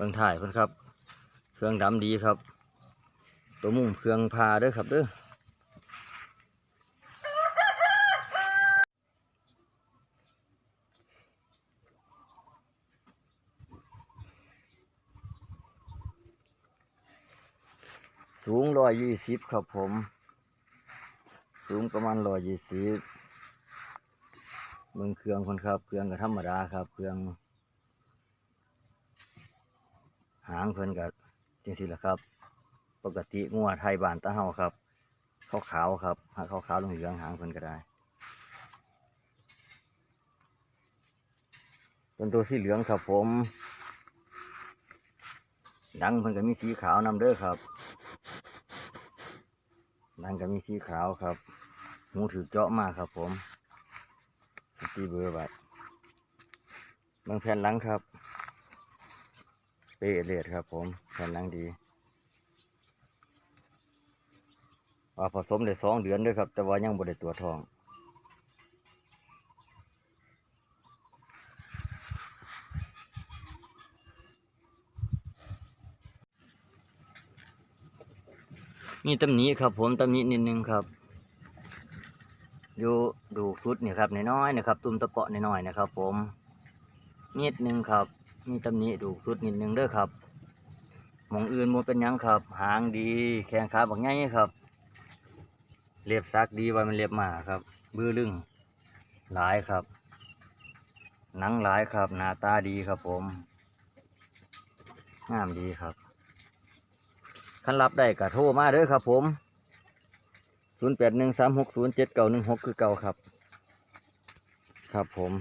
รื่องถ่ายเพิ่นครับ เครื่องดำดีครับ ตัวมุมเครื่องพาด้อครับเด้อสูงร้อยยี่สิบครับผม สูงประมาณร้อยยี่สิบเมืองเครื่องคนครับ เครื่องก็ธรรมดาครับ เครื่อง หางเพิ่นก็จังซี่แหละครับ ปกติงัวไทยบ้านตาเฮาครับขาวขาวครับหาขาวขาวๆเหลืองหางเพิ่นก็ได้เป็นตัวสีเหลืองครับผมดังเพิ่นก็มีสีขาวนำเด้อครับดังก็มีสีขาวครับหูถือเจาะมากครับผมตีเบอร์ไว้เมืองแผ่นหลังครับ เปเอเลียดครับ ผมแผ่นหลังดีว่าผสมได้สองเดือนด้วยครับ แต่ว่ายังบ่ได้ตัวทองมีตำหนิครับ ผมตำหนินิดนึงครับอยู่ดูสุดนี่ครับน้อยๆนะครับ ตุ่มตะเปาะน้อยๆนะครับ ผมนิดนึงครับ มีตำหนิดูสุดนิดนึงเด้อครับมองอื่นมันเป็นยังครับ หางดี แข้งขาบักใหญ่ครับเรียบซักดีว่ามันเรียบมาครับ บื้อลึงหลายครับ หนังหลายครับหน้าตาดีครับผมงามดีครับคันรับได้ก็โทรมาเด้อครับ ผม0 8 1 3 6 0 7 9 1 6คือเก่าครับ ครับผม